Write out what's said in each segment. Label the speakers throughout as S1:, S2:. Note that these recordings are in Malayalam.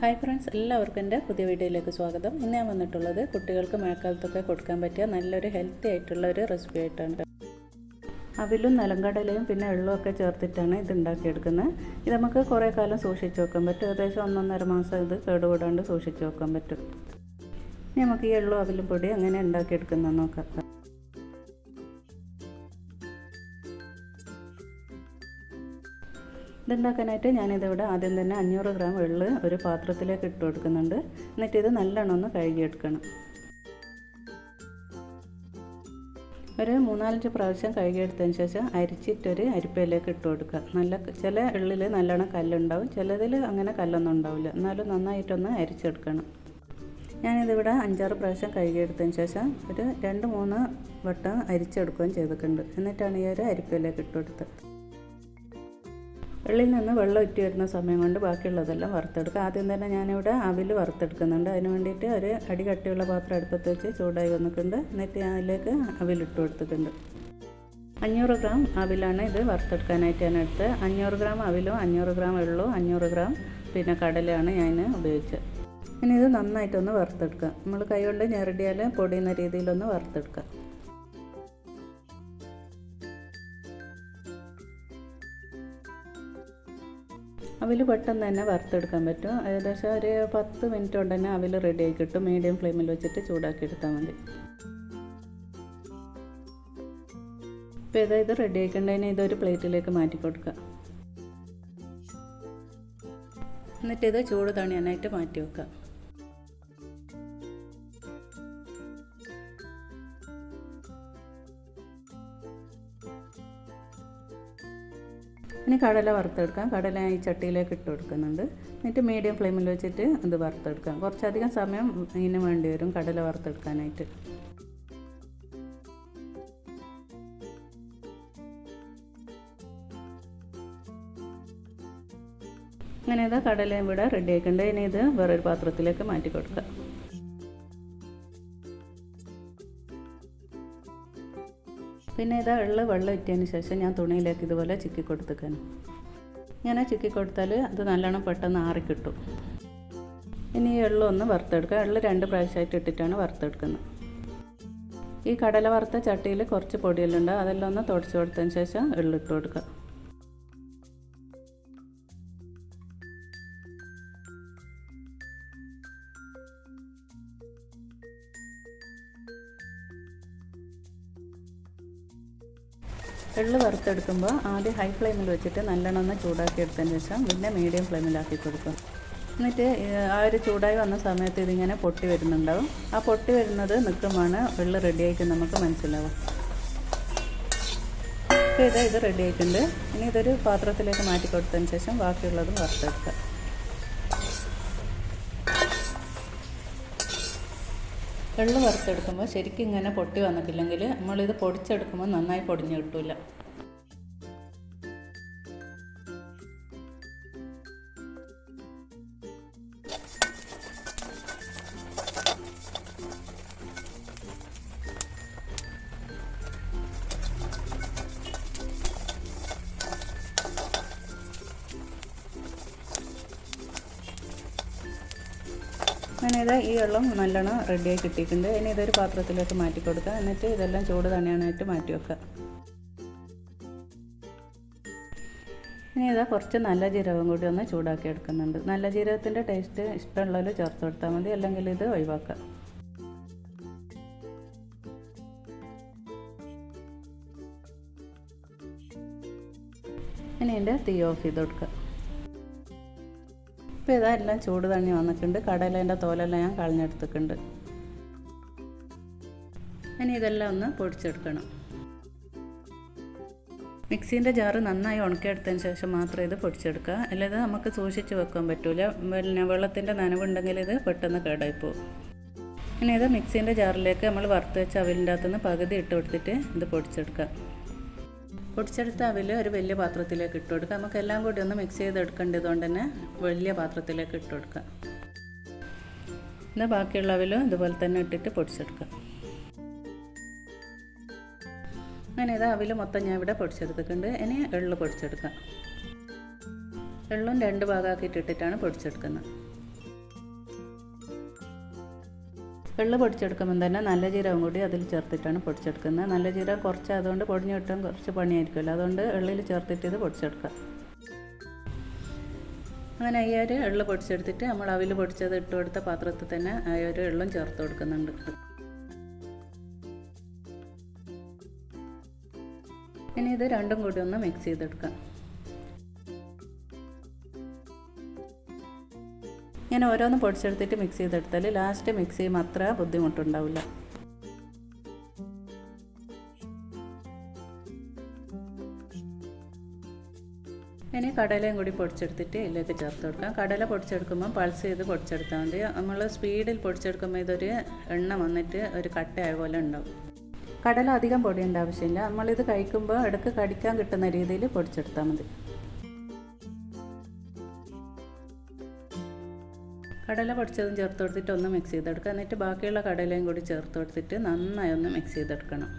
S1: ഹായ് ഫ്രണ്ട്സ് എല്ലാവർക്കും എന്റെ പുതിയ വീഡിയോയിലേക്ക് സ്വാഗതം. ഇന്ന് ഞാൻ വന്നിട്ടുള്ളത് കുട്ടികൾക്ക് മഴക്കാലത്തൊക്കെ കൊടുക്കാൻ പറ്റിയ നല്ലൊരു ഹെൽത്തി ആയിട്ടുള്ള ഒരു റെസിപ്പി ആയിട്ടാണ്. അവിലും നിലങ്കടലയും പിന്നെ എള്ളും ഒക്കെ ചേർത്തിട്ടാണ് ഇത് ഉണ്ടാക്കിയെടുക്കുന്നത്. ഇത് നമുക്ക് കുറേ കാലം സൂക്ഷിച്ച് വെക്കാൻ പറ്റും. ഏകദേശം ഒന്നൊന്നര മാസം ഇത് കേടുകൂടാണ്ട് സൂക്ഷിച്ച് വെക്കാൻ പറ്റും. നമുക്ക് ഈ എള്ളും അവിലും പൊടി അങ്ങനെ ഉണ്ടാക്കിയെടുക്കുന്നത് നോക്കാം. ഇതുണ്ടാക്കാനായിട്ട് ഞാനിതിവിടെ ആദ്യം തന്നെ അഞ്ഞൂറ് ഗ്രാം വെള്ളം ഒരു പാത്രത്തിലേക്ക് ഇട്ട് കൊടുക്കുന്നുണ്ട്. എന്നിട്ട് ഇത് നല്ലോണം ഒന്ന് കഴുകിയെടുക്കണം. ഒരു മൂന്നാലഞ്ച് പ്രാവശ്യം കഴുകിയെടുത്തതിന് ശേഷം അരിച്ചിട്ടൊരു അരിപ്പയിലേക്ക് ഇട്ട് കൊടുക്കുക. നല്ല ചില എള്ളിൽ നല്ലോണം കല്ലുണ്ടാവും ചിലതിൽ അങ്ങനെ കല്ലൊന്നും ഉണ്ടാവില്ല. എന്നാലും നന്നായിട്ടൊന്ന് അരിച്ചെടുക്കണം. ഞാനിതിവിടെ അഞ്ചാറ് പ്രാവശ്യം കഴുകിയെടുത്തതിന് ശേഷം ഒരു രണ്ട് മൂന്ന് വട്ടം അരിച്ചെടുക്കുകയും ചെയ്തിട്ടുണ്ട്. എന്നിട്ടാണ് ഈ ഒരു അരിപ്പയിലേക്ക് ഇട്ട് കൊടുത്തത്. വെള്ളിൽ നിന്ന് വെള്ളം ഉറ്റി വരുന്ന സമയം കൊണ്ട് ബാക്കിയുള്ളതെല്ലാം വറുത്തെടുക്കുക ആദ്യം തന്നെ ഞാനിവിടെ അവിൽ വറുത്തെടുക്കുന്നുണ്ട്. അതിന് വേണ്ടിയിട്ട് ഒരു അടി കട്ടിയുള്ള പാത്രം അടുപ്പത്ത് വെച്ച് ചൂടായി വന്നിട്ടുണ്ട്. എന്നിട്ട് ഞാൻ അതിലേക്ക് അവിലിട്ട് കൊടുത്തിട്ടുണ്ട്. അഞ്ഞൂറ് ഗ്രാം അവിലാണ് ഇത് വറുത്തെടുക്കാനായിട്ട് ഞാൻ എടുത്തത്. അഞ്ഞൂറ് ഗ്രാം അവിലും അഞ്ഞൂറ് ഗ്രാം വെള്ളവും അഞ്ഞൂറ് ഗ്രാം പിന്നെ കടലയാണ് ഞാൻ ഉപയോഗിച്ചത്. ഇനി ഇത് നന്നായിട്ടൊന്ന് വറുത്തെടുക്കുക. നമ്മൾ കൈ കൊണ്ട് ഞെരടിയാൽ പൊടിയുന്ന രീതിയിലൊന്ന് വറുത്തെടുക്കുക. അവിൽ പെട്ടെന്ന് തന്നെ വറുത്തെടുക്കാൻ പറ്റും. ഏകദേശം ഒരു പത്ത് മിനിറ്റ് കൊണ്ട് തന്നെ അവിൽ റെഡി ആയി കിട്ടും. മീഡിയം ഫ്ലെയിമിൽ വെച്ചിട്ട് ചൂടാക്കി എടുത്താൽ മതി. ഇപ്പം ഇതാ ഇത് റെഡി ആക്കേണ്ടതിന് ഇതൊരു പ്ലേറ്റിലേക്ക് മാറ്റി കൊടുക്കുക. എന്നിട്ട് ഇത് ചൂട് തണിയാനായിട്ട് മാറ്റി വെക്കുക. ഇനി കടല വറുത്തെടുക്കാം. കടല ഈ ചട്ടിയിലേക്ക് ഇട്ട് കൊടുക്കുന്നുണ്ട്. എന്നിട്ട് മീഡിയം ഫ്ലെയിമിൽ വെച്ചിട്ട് ഇത് വറുത്തെടുക്കാം. കുറച്ചധികം സമയം ഇതിന് വേണ്ടി വരും കടല വറുത്തെടുക്കാനായിട്ട്. അങ്ങനെ ഇതാ കടല ഇവിടെ റെഡി ആക്കേണ്ടത് ഇനി ഇത് വേറൊരു പാത്രത്തിലേക്ക് മാറ്റി കൊടുക്കുക പിന്നെ ഇതാ ഉള്ള വെള്ളം ഇറ്റതിന് ശേഷം ഞാൻ തുണിയിലേക്ക് ഇതുപോലെ ചിക്കി കൊടുത്തേക്കാനും ഇങ്ങനെ ചിക്കി കൊടുത്താൽ അത് നല്ലോണം പെട്ടെന്ന് ആറിക്കിട്ടും ഇനി ഈ എള്ളൊന്ന് വറുത്തെടുക്കുക. എള്ളു രണ്ട് പ്രാവശ്യമായിട്ട് ഇട്ടിട്ടാണ് വറുത്തെടുക്കുന്നത്. ഈ കടല വറുത്ത ചട്ടിയിൽ കുറച്ച് പൊടിയെല്ലാം ഉണ്ട്. അതെല്ലാം ഒന്ന് തുടച്ച് കൊടുത്തതിന് ശേഷം എള്ളിട്ട് കൊടുക്കുക. എള്ള് വറുത്തെടുക്കുമ്പോൾ ആദ്യം ഹൈ ഫ്ലെയിമിൽ വെച്ചിട്ട് നല്ലോണം ഒന്ന് ചൂടാക്കി എടുത്തതിന് ശേഷം പിന്നെ മീഡിയം ഫ്ലെയിമിലാക്കി കൊടുക്കും. എന്നിട്ട് ആ ഒരു ചൂടായി വന്ന സമയത്ത് ഇതിങ്ങനെ പൊട്ടി വരുന്നുണ്ടാവും. ആ പൊട്ടി വരുന്നത് നിൽക്കുമ്പോൾ എള്ള് റെഡിയായിട്ട് നമുക്ക് മനസ്സിലാവും ഇത് ഇത് റെഡിയായിട്ടുണ്ട് ഇനി ഇതൊരു പാത്രത്തിലേക്ക് മാറ്റി കൊടുത്തതിന് ശേഷം ബാക്കിയുള്ളതും വറുത്തെടുക്കുക. വെള്ളം വറുത്തെടുക്കുമ്പോൾ ശരിക്കും ഇങ്ങനെ പൊട്ടി വന്നിട്ടില്ലെങ്കിൽ നമ്മളിത് പൊടിച്ചെടുക്കുമ്പോൾ നന്നായി പൊടിഞ്ഞു കിട്ടില്ല അങ്ങനെ ഇത് ഈ വെള്ളം നല്ലോണം റെഡിയായി കിട്ടിയിട്ടുണ്ട്. ഇനി ഇതൊരു പാത്രത്തിലേക്ക് മാറ്റി കൊടുക്കുക എന്നിട്ട് ഇതെല്ലാം ചൂട് തണിയാനായിട്ട് മാറ്റി വെക്കുക. ഇനി ഇതാ കുറച്ച് നല്ല ജീരകം കൂടി ഒന്ന് ചൂടാക്കി എടുക്കുന്നുണ്ട്. നല്ല ജീരകത്തിന്റെ ടേസ്റ്റ് ഇഷ്ടമുള്ളവർ ചേർത്ത് കൊടുത്താൽ മതി. അല്ലെങ്കിൽ ഇത് ഒഴിവാക്കുക. ഇനി എന്റെ തീ ഓഫ് ചെയ്ത് കൊടുക്കുക. ഇപ്പോൾ ഇതാ എല്ലാം ചൂട് തണ്ണി വന്നിട്ടുണ്ട്. കടലേന്റെ തോലെല്ലാം ഞാൻ കളഞ്ഞെടുത്തിട്ടുണ്ട്. ഇനി ഇതെല്ലാം ഒന്ന് പൊടിച്ചെടുക്കണം. മിക്സീന്റെ ജാറ് നന്നായി ഉണക്കിയെടുത്തതിന് ശേഷം മാത്രം ഇത് പൊടിച്ചെടുക്കുക. അല്ലാതെ നമുക്ക് സൂക്ഷിച്ച് വെക്കാൻ പറ്റില്ല പിന്നെ വെള്ളത്തിന്റെ നനവുണ്ടെങ്കിൽ ഇത് പെട്ടെന്ന് കേടായി പോകും. ഇനി ഇത് മിക്സീന്റെ ജാറിലേക്ക് നമ്മൾ വറുത്ത് വെച്ച അവലിന്റെ അകത്തുനിന്ന് പകുതി ഇട്ട് കൊടുത്തിട്ട് ഇത് പൊടിച്ചെടുക്കുക. പൊടിച്ചെടുത്ത അവിൽ ഒരു വലിയ പാത്രത്തിലേക്ക് ഇട്ട് കൊടുക്കുക. നമുക്ക് എല്ലാം കൂടി ഒന്ന് മിക്സ് ചെയ്തെടുക്കേണ്ടതുകൊണ്ട് തന്നെ വലിയ പാത്രത്തിലേക്ക് ഇട്ട് കൊടുക്കുക. എന്നാൽ ബാക്കിയുള്ള അവിലും ഇതുപോലെ തന്നെ ഇട്ടിട്ട് പൊടിച്ചെടുക്കുക. അങ്ങനെ ഇത് അവിൽ മൊത്തം ഞാൻ ഇവിടെ പൊടിച്ചെടുത്തിട്ടുണ്ട്. ഇനി എള്ള് പൊടിച്ചെടുക്കാം എള്ളും രണ്ട് ഭാഗമാക്കിയിട്ടിട്ടിട്ടാണ് പൊടിച്ചെടുക്കുന്നത്. എള്ള് പൊടിച്ചെടുക്കുമ്പോൾ തന്നെ നല്ല ജീരകം കൂടി അതിൽ ചേർത്തിട്ടാണ് പൊടിച്ചെടുക്കുന്നത്. നല്ല ജീരകം കുറച്ച് അതുകൊണ്ട് പൊടിഞ്ഞു കിട്ടാൻ കുറച്ച് പണിയായിരിക്കുമല്ലോ. അതുകൊണ്ട് എള്ളിൽ ചേർത്തിട്ട് ഇത് പൊടിച്ചെടുക്കാം അങ്ങനെ ഈ ഒരു എള്ള് പൊടിച്ചെടുത്തിട്ട് നമ്മൾ അവിൽ പൊടിച്ചത് ഇട്ട് കൊടുത്ത പാത്രത്തിൽ തന്നെ ആ ഒരു എള്ളും ചേർത്ത് കൊടുക്കുന്നുണ്ട്. ഇനി ഇത് രണ്ടും കൂടി ഒന്ന് മിക്സ് ചെയ്തെടുക്കാം. ഇങ്ങനെ ഓരോന്ന് പൊടിച്ചെടുത്തിട്ട് മിക്സ് ചെയ്തെടുത്താൽ ലാസ്റ്റ് മിക്സ് ചെയ്യുമ്പോൾ അത്ര ബുദ്ധിമുട്ടുണ്ടാവില്ല ഇനി കടലയും കൂടി പൊടിച്ചെടുത്തിട്ട് ഇതിലേക്ക് ചേർത്ത് കൊടുക്കാം. കടല പൊടിച്ചെടുക്കുമ്പോൾ പൾസ് ചെയ്ത് പൊടിച്ചെടുത്താൽ മതി. നമ്മൾ സ്പീഡിൽ പൊടിച്ചെടുക്കുമ്പോൾ ഇതൊരു എണ്ണ വന്നിട്ട് ഒരു കട്ടയായ പോലെ ഉണ്ടാവും. കടല അധികം പൊടിയേണ്ട ആവശ്യമില്ല. നമ്മളിത് കഴിക്കുമ്പോൾ ഇടയ്ക്ക് കടിക്കാൻ കിട്ടുന്ന രീതിയിൽ പൊടിച്ചെടുത്താൽ മതി. കടല പൊടിച്ചതും ചേർത്ത് കൊടുത്തിട്ട് ഒന്ന് മിക്സ് ചെയ്തെടുക്കുക. എന്നിട്ട് ബാക്കിയുള്ള കടലയും കൂടി ചേർത്ത് കൊടുത്തിട്ട് നന്നായി ഒന്ന് മിക്സ് ചെയ്തെടുക്കണം.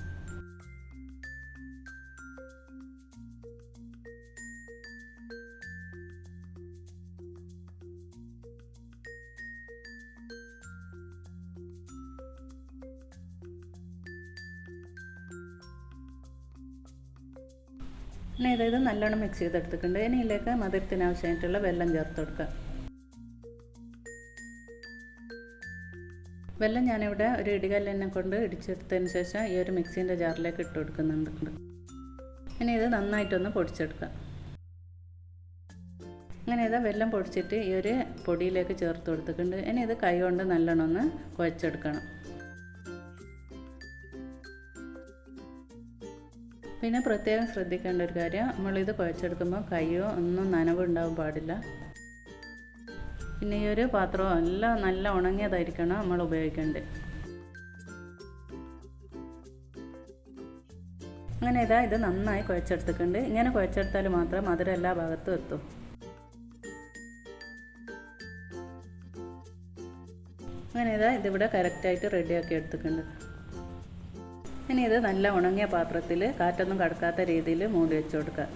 S1: പിന്നെ ഇതായത് നല്ലോണം മിക്സ് ചെയ്തെടുത്തിട്ടുണ്ട്. ഇനി ഇതിലേക്ക് മധുരത്തിന് ആവശ്യമായിട്ടുള്ള വെള്ളം ചേർത്ത് കൊടുക്കുക. വെള്ളം ഞാനിവിടെ ഒരു ഇടികല്ലെന്നെ കൊണ്ട് ഇടിച്ചെടുത്തതിന് ശേഷം ഈ ഒരു മിക്സീന്റെ ജാറിലേക്ക് ഇട്ട് കൊടുക്കുന്നുണ്ട്. ഇനി ഇത് നന്നായിട്ടൊന്ന് പൊടിച്ചെടുക്കാം അങ്ങനെ ഇതാ വെല്ലം പൊടിച്ചിട്ട് ഈ ഒരു പൊടിയിലേക്ക് ചേർത്ത് കൊടുത്തിട്ടുണ്ട്. ഇനി ഇത് കൈ കൊണ്ട് നല്ലോണം ഒന്ന് കുഴച്ചെടുക്കണം. പിന്നെ പ്രത്യേകം ശ്രദ്ധിക്കേണ്ട ഒരു കാര്യം നമ്മളിത് കുഴച്ചെടുക്കുമ്പോൾ കൈയോ ഒന്നും നനവുണ്ടാവാൻ പാടില്ല. പിന്നെ ഈ ഒരു പാത്രം എല്ലാം നല്ല ഉണങ്ങിയതായിരിക്കണം നമ്മൾ ഉപയോഗിക്കേണ്ടത്. അങ്ങനെ ഇതാ ഇത് നന്നായി കുഴച്ചെടുത്തിട്ടുണ്ട്. ഇങ്ങനെ കുഴച്ചെടുത്താൽ മാത്രം മധുരം എല്ലാ ഭാഗത്തും എത്തും. അങ്ങനെ ഇതാ ഇതിവിടെ കറക്റ്റായിട്ട് റെഡിയാക്കി എടുത്തിട്ടുണ്ട്. ഇനി ഇത് നല്ല ഉണങ്ങിയ പാത്രത്തിൽ കാറ്റൊന്നും കടക്കാത്ത രീതിയിൽ മൂടി വെച്ച് കൊടുക്കുക.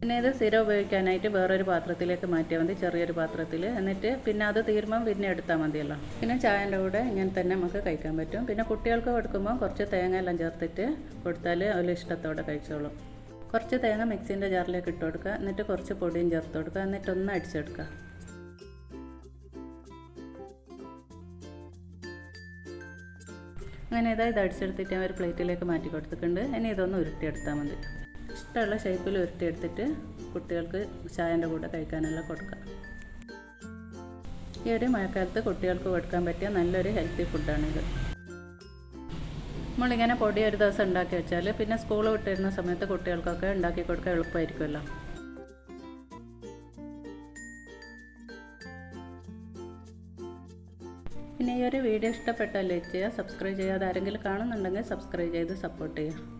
S1: പിന്നെ ഇത് സ്ഥിരം ഉപയോഗിക്കാനായിട്ട് വേറൊരു പാത്രത്തിലേക്ക് മാറ്റിയാൽ മതി ചെറിയൊരു പാത്രത്തിൽ എന്നിട്ട് പിന്നെ അത് തീരുമ്പം പിന്നെ എടുത്താൽ മതിയല്ലോ. പിന്നെ ചായന്റെ കൂടെ ഇങ്ങനെ തന്നെ നമുക്ക് കഴിക്കാൻ പറ്റും. പിന്നെ കുട്ടികൾക്ക് കൊടുക്കുമ്പോൾ കുറച്ച് തേങ്ങ എല്ലാം ചേർത്തിട്ട് കൊടുത്താൽ അവർ ഇഷ്ടത്തോടെ കഴിച്ചോളും. കുറച്ച് തേങ്ങ മിക്സിന്റെ ജാറിലേക്ക് ഇട്ട് കൊടുക്കുക. എന്നിട്ട് കുറച്ച് പൊടിയും ചേർത്ത് കൊടുക്കുക. എന്നിട്ട് ഒന്ന് അടിച്ചെടുക്കുക. അങ്ങനെ ഇതാ ഇത് അടിച്ചെടുത്തിട്ട് ഞാൻ ഒരു പ്ലേറ്റിലേക്ക് മാറ്റി കൊടുത്തിട്ടുണ്ട്. ഇനി ഇതൊന്ന് ഉരുട്ടിയെടുത്താൽ മതി. ഇഷ്ടമുള്ള ഷേപ്പിൽ ഉരുട്ടിയെടുത്തിട്ട് കുട്ടികൾക്ക് ചായന്റെ കൂടെ കഴിക്കാനെല്ലാം കൊടുക്കാം ഈ ഒരു മഴക്കാലത്ത് കുട്ടികൾക്ക് കൊടുക്കാൻ പറ്റിയ നല്ലൊരു ഹെൽത്തി ഫുഡാണിത് നമ്മളിങ്ങനെ പൊടി ഒരു ദിവസം ഉണ്ടാക്കി വെച്ചാൽ പിന്നെ സ്കൂൾ വിട്ടിരുന്ന സമയത്ത് കുട്ടികൾക്കൊക്കെ ഉണ്ടാക്കി കൊടുക്കാൻ എളുപ്പമായിരിക്കുമല്ലോ. പിന്നെ ഈ ഒരു വീഡിയോ ഇഷ്ടപ്പെട്ടാൽ ലൈക്ക് ചെയ്യുക സബ്സ്ക്രൈബ് ചെയ്യാതെ ആരെങ്കിലും കാണുന്നുണ്ടെങ്കിൽ സബ്സ്ക്രൈബ് ചെയ്ത് സപ്പോർട്ട് ചെയ്യുക.